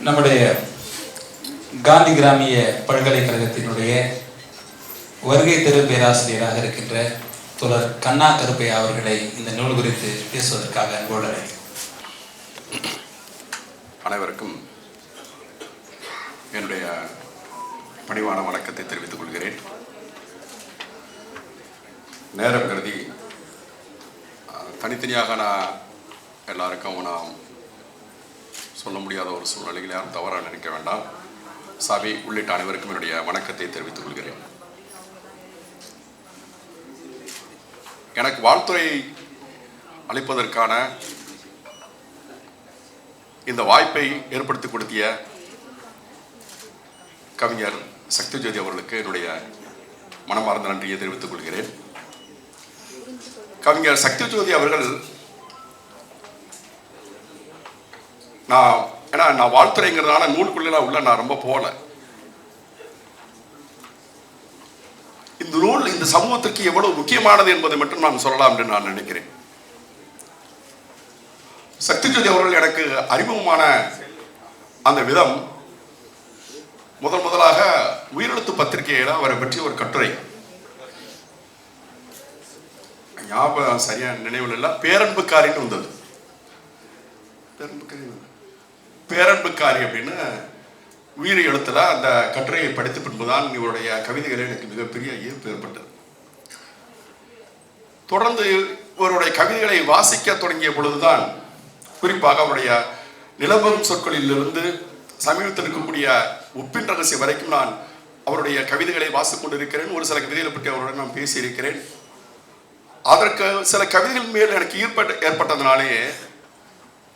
நம்முடைய காந்தி கிராமிய பல்கலைக்கழகத்தினுடைய வருகை தெரு பேராசிரியராக இருக்கின்ற தொடர் கண்ணா கருப்பையா அவர்களை இந்த நூல் குறித்து பேசுவதற்காக அன்போடு அனைவருக்கும் என்னுடைய பணிவான வணக்கத்தை தெரிவித்துக் கொள்கிறேன். நேரம் கருதி தனித்தனியாக நான் எல்லாருக்கும் நான் சொல்ல முடியாத ஒரு சூழ்நிலையில் யாரும் தவறாக நினைக்க வேண்டாம். சாமி உள்ளிட்ட அனைவருக்கும் என்னுடைய வணக்கத்தை தெரிவித்துக் கொள்கிறேன். எனக்கு வாழ்த்துறை அளிப்பதற்கான இந்த வாய்ப்பை ஏற்படுத்தி கொடுத்திய கவிஞர் சக்தி ஜோதி அவர்களுக்கு என்னுடைய மனமார்ந்த நன்றியை தெரிவித்துக் கொள்கிறேன். கவிஞர் சக்தி ஜோதி அவர்கள் நான் ஏன்னா நான் வாழ்த்துறைங்கிறதான நூல்குள்ளெல்லாம் உள்ள நான் ரொம்ப போகல. இந்த நூல் இந்த சமூகத்திற்கு எவ்வளவு முக்கியமானது என்பதை மட்டும் நான் சொல்லலாம் என்று நான் நினைக்கிறேன். சக்திஜோதி அவர்கள் எனக்கு அறிமுகமான அந்த விதம் முதல் முதலாக உயிரெழுத்து பத்திரிகையில அவரை பற்றி ஒரு கட்டுரை. ஞாபகம் சரியான நினைவில் இல்லை. பேரன்புக்காரின்னு வந்தது. பேரன்புக்காரி பேரன்புக்காரி அப்படின்னு உயிர் எழுத்துல அந்த கட்டுரையை படித்த பின்புதான் இவருடைய கவிதைகளில் எனக்கு மிகப்பெரிய ஈர்ப்பு ஏற்பட்டது. தொடர்ந்து இவருடைய கவிதைகளை வாசிக்க தொடங்கிய பொழுதுதான் குறிப்பாக அவருடைய நிலவரும் சொற்களிலிருந்து சமீபத்தில் இருக்கக்கூடிய உப்பின் ரகசியம் வரைக்கும் நான் அவருடைய கவிதைகளை வாசித்துக் கொண்டிருக்கிறேன். ஒரு சில கவிதைகளை பற்றி அவருடன் நான் பேசியிருக்கிறேன். அதற்கு சில கவிதைகள் மேல் எனக்கு ஈர்ப்பட்ட ஏற்பட்டதுனாலேயே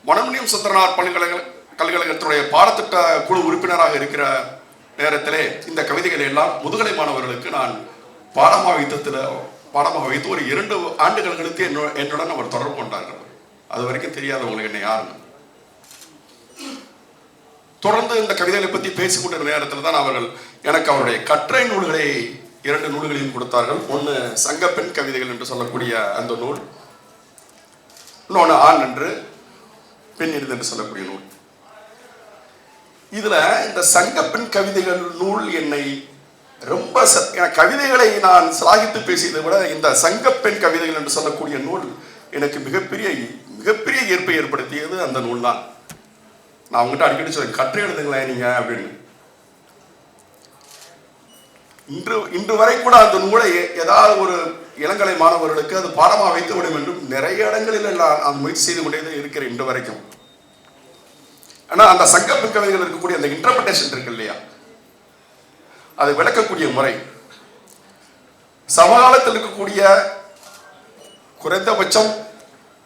மனமுனியம் சுந்தரனார் பல்கலைக்கழக கல்கழகத்துடைய பாடத்திட்ட குழு உறுப்பினராக இருக்கிற நேரத்திலே இந்த கவிதைகளை எல்லாம் முதுகலை மாணவர்களுக்கு நான் பாடமாக வைத்தத்தில் பாடமாக வைத்து ஒரு இரண்டு ஆண்டுகள் கழித்து என்னோ என்னுடன் அவர் தொடர்பு கொண்டார்கள். அது வரைக்கும் தெரியாதவங்களுக்கு என்ன யாருன்னு தொடர்ந்து இந்த கவிதைகளை பற்றி பேசிக்கொண்டிருந்த நேரத்தில் தான் அவர்கள் எனக்கு அவருடைய கற்றை நூல்களை இரண்டு நூல்களையும் கொடுத்தார்கள். ஒன்று சங்கப்பெண் கவிதைகள் என்று சொல்லக்கூடிய அந்த நூல் இன்னொன்று ஆண் என்று பெண் இருந்து என்று சொல்லக்கூடிய நூல். இதுல இந்த சங்கப்பெண் கவிதைகள் நூல் என்னை ரொம்ப ச- கவிதைகளை நான் சிலாகித்து பேசியதை விட இந்த சங்கப்பெண் கவிதைகள் என்று சொல்லக்கூடிய நூல் எனக்கு மிகப்பெரிய மிகப்பெரிய ஈர்ப்பை ஏற்படுத்தியது அந்த நூல் தான் நான் அவங்ககிட்ட அடிக்கடி சொல்றேன் கற்று எழுதுங்களேன் நீங்க அப்படின்னு. இன்று இன்று வரை கூட அந்த நூலை ஏதாவது ஒரு இளங்கலை மாணவர்களுக்கு அது பாடமாக வைத்து விடும் என்றும் நிறைய இடங்களில் நான் அந்த முயற்சி செய்து கொண்டே இருக்கிறேன் இன்று வரைக்கும். ஆனா அந்த சங்க கவிதைகள் இருக்கக்கூடிய அந்த இன்டர்பிரேஷன் இருக்கு இல்லையா? அதை விளக்கக்கூடிய முறை. சமகாலத்தில் இருக்கக்கூடிய குறைந்தபட்சம்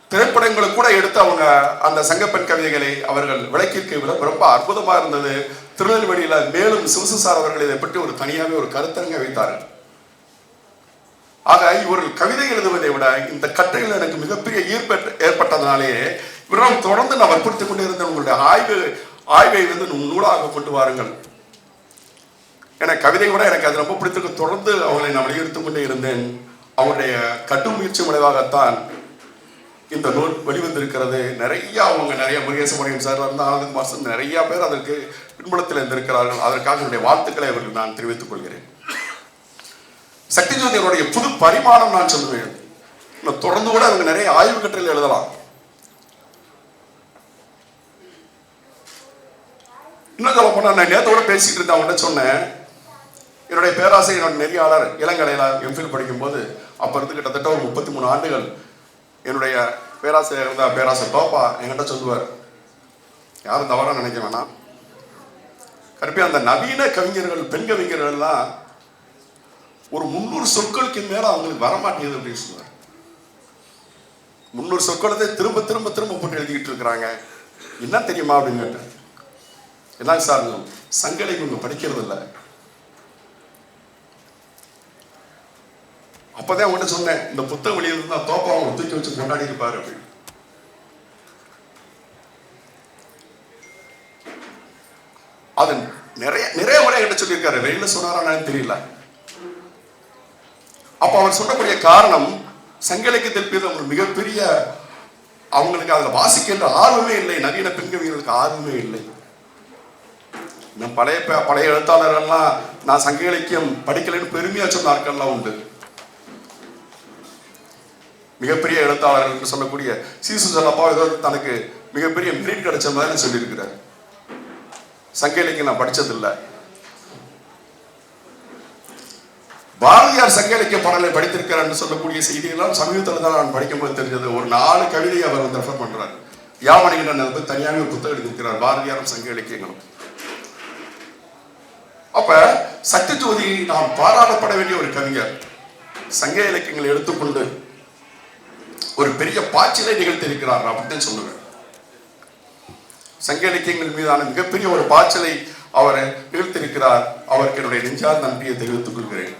திரைப்படங்களை கூட எடுத்து அவங்க அந்த சங்கப்பெண் கவிதைகளை அவர்கள் விளக்கியிருக்க விட ரொம்ப அற்புதமா இருந்தது. திருநெல்வேலியில மேலும் சிவசு சார் அவர்கள் இதை பற்றி ஒரு தனியாகவே ஒரு கருத்தரங்க வைத்தார்கள். ஆக இவர்கள் கவிதை எழுதுவதை விட இந்த கட்டுரையில் எனக்கு மிகப்பெரிய ஈர்ப்பு ஏற்ப- இவரெல்லாம் தொடர்ந்து நான் வற்புறுத்திக் கொண்டே உங்களுடைய ஆய்வு ஆய்வை வந்து நூலாக கொண்டு வாருங்கள். எனக்கு கவிதை கூட எனக்கு அது ரொம்ப பிடித்திருக்கு. தொடர்ந்து அவங்களை நான் வலியுறுத்தி கொண்டே இருந்தேன். அவருடைய கட்டு முயற்சி விளைவாகத்தான் இந்த நூல் வெளிவந்திருக்கிறது. நிறைய அவங்க நிறைய முருகேசமணியம் சார் வந்து ஆனந்த மாசம் நிறைய பேர் அதற்கு பின்புலத்தில் இருந்திருக்கிறார்கள். அதற்காக என்னுடைய வாழ்த்துக்களை அவர்கள் நான் தெரிவித்துக் கொள்கிறேன். சக்தி ஜோதியருடைய புது பரிமாணம் நான் சொல்லுவேன் தொடர்ந்து கூட அவங்க நிறைய ஆய்வு கட்டுரையில் எழுதலாம். இன்னும் சொல்ல போனா நான் நேத்து கூட பேசிட்டு இருந்தேன் அவங்கள்ட்ட சொன்னேன். என்னுடைய பேராசிரியர் நெறியாளர் இளங்கலையில எம்ஃபில் படிக்கும்போது அப்போ இருந்து கிட்டத்தட்ட ஒரு முப்பத்தி மூணு ஆண்டுகள் என்னுடைய பேராசிரியர் இருந்த பேராசிரியர் தோப்பா என்கிட்ட சொல்லுவார். யாரும் தவறாக நினைக்க வேணாம். கருப்பி அந்த நவீன கவிஞர்கள் பெண் கவிஞர்கள்லாம் ஒரு முந்நூறு சொற்களுக்கு மேலே அவங்களுக்கு வரமாட்டேங்குது அப்படின்னு சொல்லுவார். முந்நூறு சொற்களத்தை திரும்ப திரும்ப திரும்ப போட்டு எழுதிக்கிட்டு இருக்கிறாங்க. என்ன தெரியுமா அப்படின்னு கேட்டேன். எல்லாம் சார் சங்கலை இவங்க படிக்கிறது இல்லை அப்பதான் அவங்ககிட்ட சொன்னேன் இந்த புத்தக வெளியே இருந்தா தோப்பா அவங்க தூக்கி வச்சு கொண்டாடி இருப்பாரு அப்படின்னு. அது நிறைய நிறைய முறை என்கிட்ட சொல்லியிருக்காரு. வெளியில சொன்னாரா தெரியல. அப்ப அவர் சொல்லக்கூடிய காரணம் சங்கலைக்கு மீது ஒரு மிகப்பெரிய அவங்களுக்கு அதில் வாசிக்கின்ற ஆர்வமே இல்லை. நவீன பெண்கவிகளுக்கு ஆர்வமே இல்லை. இன்னும் பழைய பழைய எழுத்தாளர்கள்லாம் நான் சங்க இலக்கியம் படிக்கலைன்னு பெருமையா சொன்ன ஆட்கள்லாம் உண்டு. மிகப்பெரிய எழுத்தாளர்கள் சொல்லக்கூடிய சீசு சொல்லப்பா ஏதோ தனக்கு மிகப்பெரிய மெரிட் கிடைச்ச மாதிரி சொல்லியிருக்கிறார். சங்க இலக்கியம் நான் படிச்சதில்லை. பாரதியார் சங்க இலக்கிய பாடலை படித்திருக்கிறார் என்று சொல்லக்கூடிய செய்தியெல்லாம் சமீபத்தில் தான் நான் படிக்கும்போது தெரிஞ்சது. ஒரு நாலு கவிதையை அவர் வந்து ரெஃபர் பண்றார். யாமணிகண்டன் அதை தனியாக புத்தகம் எழுதியிருக்கிறார். பாரதியாரும் சங்க இலக்கியங்களும் அப்ப சத்தியஜோதி நாம் பாராட்டப்பட வேண்டிய ஒரு கவிஞர். சங்க இலக்கியங்களை எடுத்துக்கொண்டு ஒரு பெரிய பாய்ச்சலை நிகழ்த்தியிருக்கிறார் அப்படின்னு சொல்லுவேன். சங்க இலக்கியங்கள் மீதான மிகப்பெரிய ஒரு பாய்ச்சலை அவர் நிகழ்த்திருக்கிறார் அவருக்கு என்னுடைய நெஞ்சார் நன்றியை தெரிவித்துக் கொள்கிறேன்.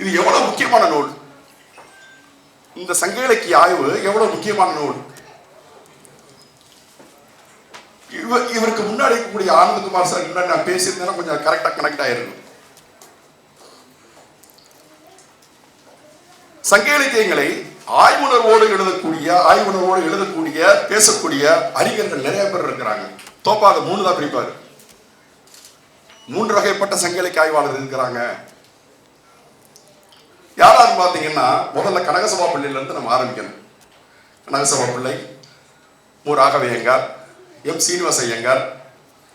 இது எவ்வளவு முக்கியமான நூல்? இந்த சங்க இலக்கிய ஆய்வு எவ்வளவு முக்கியமான நூல்? இவர் இவருக்கு முன்னாடி இருக்கக்கூடிய ஆனந்தகுமார் சார் முன்னாடி நான் பேசியிருந்தேன்னா கொஞ்சம் கரெக்டாக கனெக்ட் ஆயிருக்கும். சங்க இலக்கியங்களை ஆய்வுணர்வோடு எழுதக்கூடிய ஆய்வுணர்வோடு எழுதக்கூடிய பேசக்கூடிய அறிஞர்கள் நிறைய பேர் இருக்கிறாங்க. தோப்பாக மூணு தான் பிரிப்பாரு. மூன்று வகைப்பட்ட சங்க இலக்கிய ஆய்வாளர் இருக்கிறாங்க. யாராவது பார்த்தீங்கன்னா முதல்ல கனகசபா பிள்ளையிலிருந்து நம்ம ஆரம்பிக்கணும். கனகசபா பிள்ளை மு ராகவையங்கார் எம் சீனிவாச ஐயங்கார்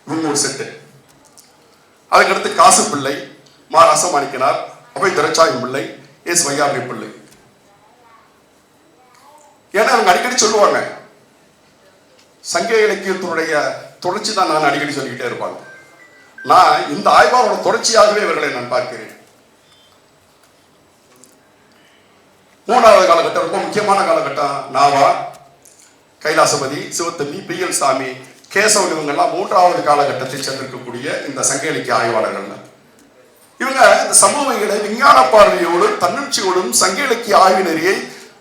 இவங்க ஒரு செட்டு. அதுக்கடுத்து காசு பிள்ளை மா ரசமாணிக்கனார் அவை திரச்சாயம் பிள்ளை எஸ் வையாபுரி பிள்ளை. ஏன்னா அவங்க அடிக்கடி சொல்லுவாங்க சங்க இலக்கியத்தினுடைய தொடர்ச்சி தான் நான் அடிக்கடி சொல்லிக்கிட்டே இருப்பாங்க. நான் இந்த ஆய்வாளோட தொடர்ச்சியாகவே இவர்களை நான் பார்க்கிறேன். மூணாவது காலகட்டம் ரொம்ப முக்கியமான காலகட்டம் நாவா. கைலாசபதி சிவத்தம்பி பி எல் சாமி கேசவன் இவங்கெல்லாம் மூன்றாவது காலகட்டத்தில் சென்றிருக்கக்கூடிய இந்த சங்க இலக்கிய ஆய்வாளர்கள். இவங்க இந்த சமூகங்களை விஞ்ஞான பார்வையோடும் தன்னெழுச்சியோடும் சங்க இலக்கிய ஆய்வு நெறியை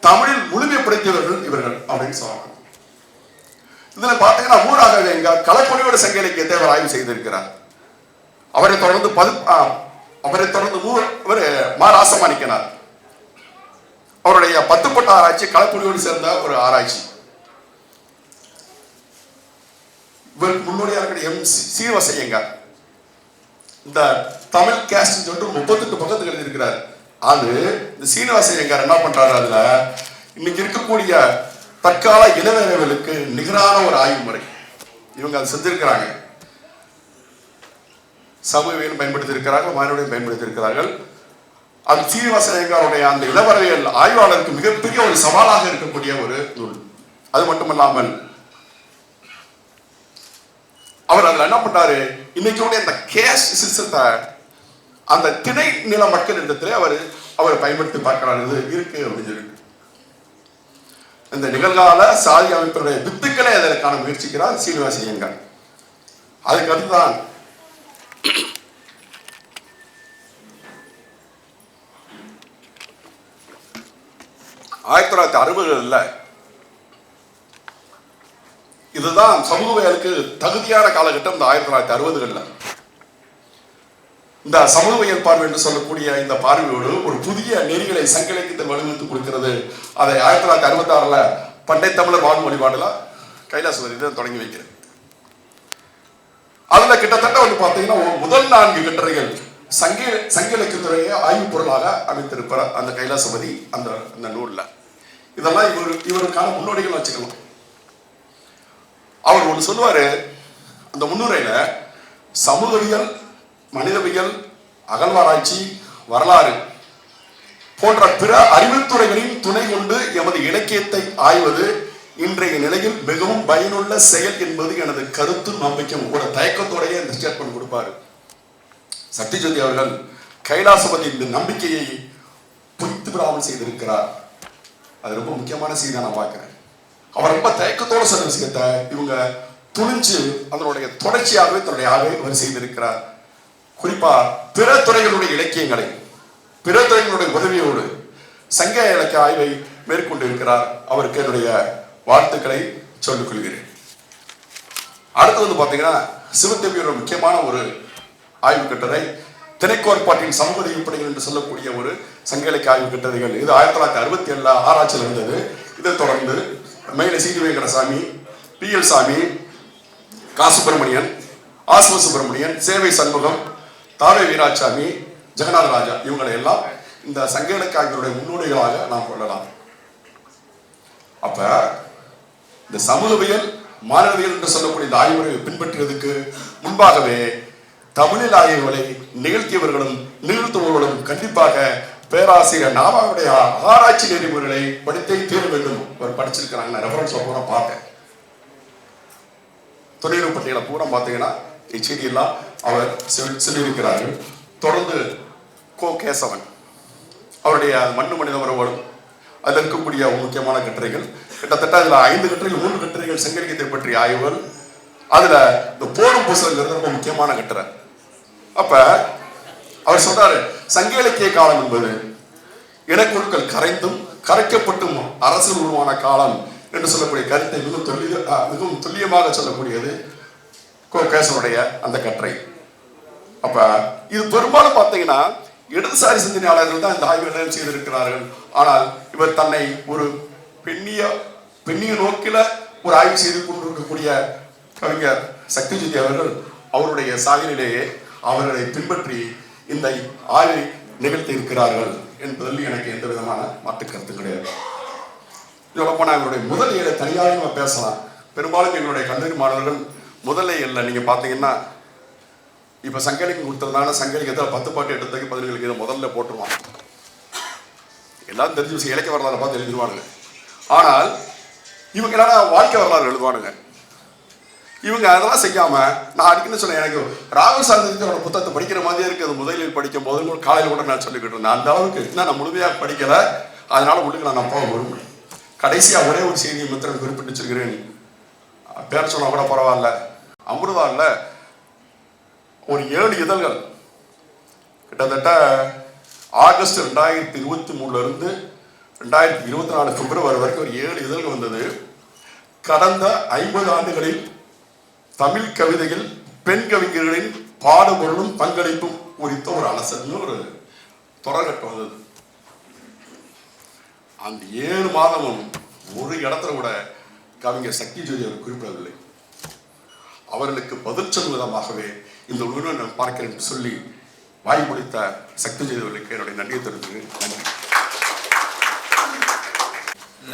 தமிழில் முழுமைப்படுத்தியவர்கள் இவர்கள் அப்படின்னு சொல்றாங்க. இதுல பாத்தீங்கன்னா மூணாக எங்க கலப்பொழியோட சங்க இலக்கியத்தை அவர் ஆய்வு செய்திருக்கிறார். அவரை தொடர்ந்து பது அவரை தொடர்ந்து மூ இவர் மா ராசமாணிக்கனார். அவருடைய பத்துப்பட்ட ஆராய்ச்சி கலப்பொழியோடு சேர்ந்த ஒரு ஆராய்ச்சி. இவருக்கு முன்னோடியாக இருக்கிற எம் சி- சீனிவாச ஐயங்கார் இந்த தமிழ் கேஸ்ட் சொல்லிட்டு முப்பத்தெட்டு பக்கத்துக்கு எழுதியிருக்கிறார். அது இந்த சீனிவாச ஐயங்கார் என்ன பண்றாரு அதுல? இன்னைக்கு இருக்கக்கூடிய தற்கால இளவேரர்களுக்கு நிகரான ஒரு ஆய்வு முறை. இவங்க அதை செஞ்சிருக்கிறாங்க. சமூகவியலும் பயன்படுத்தி இருக்கிறார்கள் மாணவரையும் பயன்படுத்தி இருக்கிறார்கள் அது சீனிவாச ஐயங்காருடைய அந்த இளவரவியல் ஆய்வாளருக்கு மிகப்பெரிய ஒரு சவாலாக இருக்கக்கூடிய ஒரு நூல். அது மட்டுமல்லாமல் அவர் அதுல என்ன பண்ணாரு? இன்னைக்கு அந்த கேஷ் சிஸ்டத்தை அந்த திணை நில மக்கள் இடத்துல அவர் அவர் பயன்படுத்தி பார்க்கிறாரு. இருக்கு அப்படின்னு சொல்லிட்டு. இந்த நிகழ்கால சாதி அமைப்பினுடைய வித்துக்களை அதற்கான முயற்சிக்கிறார் சீனிவாச ஐயங்கார். அதுக்கு அடுத்துதான் ஆயிரத்தி தொள்ளாயிரத்தி அறுபதுகளில் இதுதான் சமூகவியலுக்கு தகுதியான காலகட்டம் இந்த ஆயிரத்தி தொள்ளாயிரத்தி அறுபதுகளில். இந்த சமூகவியல் பார்வை என்று சொல்லக்கூடிய இந்த பார்வையோடு ஒரு புதிய நெறிகளை சங்கிலக்கத்தை வடிவமைத்து கொடுக்கிறது. அதை ஆயிரத்தி தொள்ளாயிரத்தி அறுபத்தி ஆறுல பண்டை தமிழர் வாழ்வு வழிபாடுல கைலாசபதி தொடங்கி வைக்கிறது அதுல கிட்டத்தட்ட வந்து பார்த்தீங்கன்னா முதல் நான்கு கட்டுரைகள் சங்க சங்கிலக்கத்துறையை ஆய்வு பொருளாக அமைத்திருப்பார் அந்த கைலாசபதி அந்த அந்த நூலில். இதெல்லாம் இவர் இவருக்கான முன்னோடிகள் வச்சுக்கலாம். அவர் ஒன்று சொல்லுவார் அந்த முன்னுரையில் சமூகவியல் மனிதவியல் அகழ்வாராய்ச்சி வரலாறு போன்ற பிற அறிவுத்துறைகளின் துணை கொண்டு எமது இலக்கியத்தை ஆய்வது இன்றைய நிலையில் மிகவும் பயனுள்ள செயல் என்பது எனது கருத்து நம்பிக்கையும். கூட தயக்கத்தோடையே இந்த ஸ்டேட்மெண்ட் கொடுப்பாரு. சத்யஜோதி அவர்கள் கைலாசபதி இந்த நம்பிக்கையை பொய்த்து விடாமல் செய்திருக்கிறார். அது ரொம்ப முக்கியமான செய்தி நான் பார்க்குறேன். அவர் ரொம்ப தயக்கத்தோட சொன்ன விஷயத்தை இவங்க துணிஞ்சு அதனுடைய தொடர்ச்சியாகவே தன்னுடைய ஆய்வை அவர் செய்திருக்கிறார் குறிப்பா பிற துறைகளுடைய இலக்கியங்களை பிற துறைகளுடைய உதவியோடு சங்க இலக்கிய ஆய்வை மேற்கொண்டிருக்கிறார். அவருக்கு என்னுடைய வாழ்த்துக்களை சொல்லிக் கொள்கிறேன். அடுத்து வந்து பாத்தீங்கன்னா சிவத்தேவியோட முக்கியமான ஒரு ஆய்வு கட்டுரை திரைக்கோட்பாட்டின் சமூக அடிப்படைகள் என்று சொல்லக்கூடிய ஒரு சங்க இலக்கிய ஆய்வு கட்டுரைகள். இது ஆயிரத்தி தொள்ளாயிரத்தி அறுபத்தி ஏழுல ஆராய்ச்சியில் இருந்தது. இதை தொடர்ந்து மயில சீனி வெங்கடசாமி பி எல் சாமி கா. சுப்பிரமணியன் ஆஸ்வ சுப்பிரமணியன் சேவை சண்முகம் தாவே வீராசாமி ஜெகநாத ராஜா இவங்களை எல்லாம் இந்த சங்க இலக்கியங்களுடைய முன்னோடிகளாக நாம் கொள்ளலாம். அப்ப இந்த சமூகவியல் மாணவியல் என்று சொல்லக்கூடிய இந்த ஆய்வுகளை பின்பற்றுவதற்கு முன்பாகவே தமிழில் ஆய்வுகளை நிகழ்த்தியவர்களும் நிகழ்த்துபவர்களும் கண்டிப்பாக பேராசிரியர் நாவாவுடைய ஆராய்ச்சி நெறிமுறைகளை படித்தே தீர வேண்டும் அவர் படிச்சிருக்கிறாங்க நான் ரெஃபரன்ஸ் பூரா பார்த்தேன். தொழில்நுட்ப பட்டியலை பூரா பார்த்தீங்கன்னா இச்செடியெல்லாம் அவர் சொல்லியிருக்கிறார்கள் தொடர்ந்து கோ கேசவன். அவருடைய மண்ணு மனித உறவுகளும் அதில் இருக்கக்கூடிய முக்கியமான கட்டுரைகள் கிட்டத்தட்ட அதில் ஐந்து கட்டுரைகள் மூன்று கட்டுரைகள் செங்கலிக்கத்தை பற்றிய ஆய்வுகள் அதில் இந்த போரும் பூசல்ங்கிறது ரொம்ப முக்கியமான கட்டுரை. அப்ப அவர் சொல்றாரு சங்க இலக்கிய காலம் என்பது இனக்குழுக்கள் கரைந்தும் கரைக்கப்பட்டும் அரசு உருவான காலம் என்று சொல்லக்கூடிய கருத்தை மிகவும் துல்லிய மிகவும் துல்லியமாக சொல்லக்கூடியது கோ அந்த கட்டுரை அப்ப இது பெரும்பாலும் பார்த்தீங்கன்னா இடதுசாரி சிந்தனையாளர்கள் தான் இந்த ஆய்வுகளை செய்திருக்கிறார்கள். ஆனால் இவர் தன்னை ஒரு பெண்ணிய பெண்ணிய நோக்கில ஒரு ஆய்வு செய்து கொண்டிருக்கக்கூடிய கவிஞர் சக்திஜிதி அவர்கள் அவருடைய சாயலிலேயே அவர்களை பின்பற்றி இந்த ஆய்வை நிகழ்த்தி இருக்கிறார்கள் என்பதில் எனக்கு எந்த விதமான மாற்று கருத்து கிடையாது. சொல்ல போனால் எங்களுடைய முதல் ஏழை தனியாக நம்ம பேசலாம். பெரும்பாலும் எங்களுடைய கல்லூரி மாணவர்கள் முதலே இல்லை நீங்கள் பார்த்தீங்கன்னா இப்போ சங்கலிக்கு கொடுத்துருந்தாங்கன்னா சங்கலிக்கத்தில் பத்து பாட்டு எடுத்ததுக்கு பதினேழு இதை முதல்ல போட்டுருவாங்க. எல்லாம் தெரிஞ்சு விஷயம் இலக்கிய வரலாறு பார்த்து எழுதிடுவானுங்க. ஆனால் இவங்க என்னன்னா வாழ்க்கை வரலாறு எழுதுவானுங்க? இவங்க அதெல்லாம் செய்யாமல் நான் அடிக்கணும் சொன்னேன் எனக்கு ராகுல் சாந்தியோட புத்தகத்தை படிக்கிற மாதிரியே இருக்குது முதலில் படிக்கும் போது கூட காலையில் கூட நான் சொல்லிக்கிட்டு இருந்தேன். அந்த அளவுக்கு இன்னும் நான் முழுமையாக படிக்கலை. அதனால உள்ளுக்கு நான் போக விரும்பல. கடைசியாக ஒரே ஒரு செய்தியை மித்திரன் குறிப்பிட்டு வச்சிருக்கிறேன் பேர் சொன்னால் கூட பரவாயில்ல. அமிர்தாவில் ஒரு ஏழு இதழ்கள். கிட்டத்தட்ட ஆகஸ்ட் ரெண்டாயிரத்தி இருபத்தி மூணுலேருந்து ரெண்டாயிரத்தி இருபத்தி நாலு பிப்ரவரி வரைக்கும் ஒரு ஏழு இதழ்கள் வந்தது. கடந்த ஐம்பது ஆண்டுகளில் தமிழ் கவிதையில் பெண் கவிஞர்களின் பாடுபொருளும் பங்களிப்பும் குறித்த ஒரு அலசல்னு ஒரு தொடர்கட்டம் வந்தது அந்த ஏழு மாதமும் ஒரு இடத்துல கூட கவிஞர் சக்தி ஜோதி அவர் குறிப்பிடவில்லை. அவர்களுக்கு பதில் சொல்லும் விதமாகவே இந்த உணர்வை நான் பார்க்கிறேன் சொல்லி வாய் முடித்த சக்தி ஜோதி அவர்களுக்கு என்னுடைய நன்றியை தெரிவித்து நன்றி.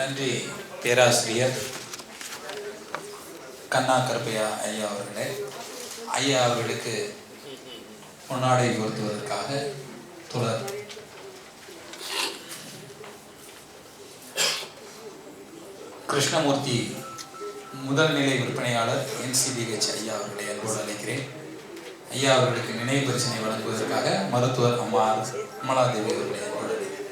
நன்றி பேராசிரியர். கண்ணா கருப்பையா ஐயா அவர்களே ஐயா அவர்களுக்கு பொன்னாடை உயர்த்துவதற்காக தொடர். கிருஷ்ணமூர்த்தி முதல் நிலை விற்பனையாளர் என்சிபிஹெச் ஐயா அவர்களை அன்போடு அழைக்கிறேன். ஐயா அவர்களுக்கு நினைவு பரிசனை வழங்குவதற்காக மருத்துவர் அம்மா அமலாதேவி அவர்களை அன்போடு அழைக்கிறேன்.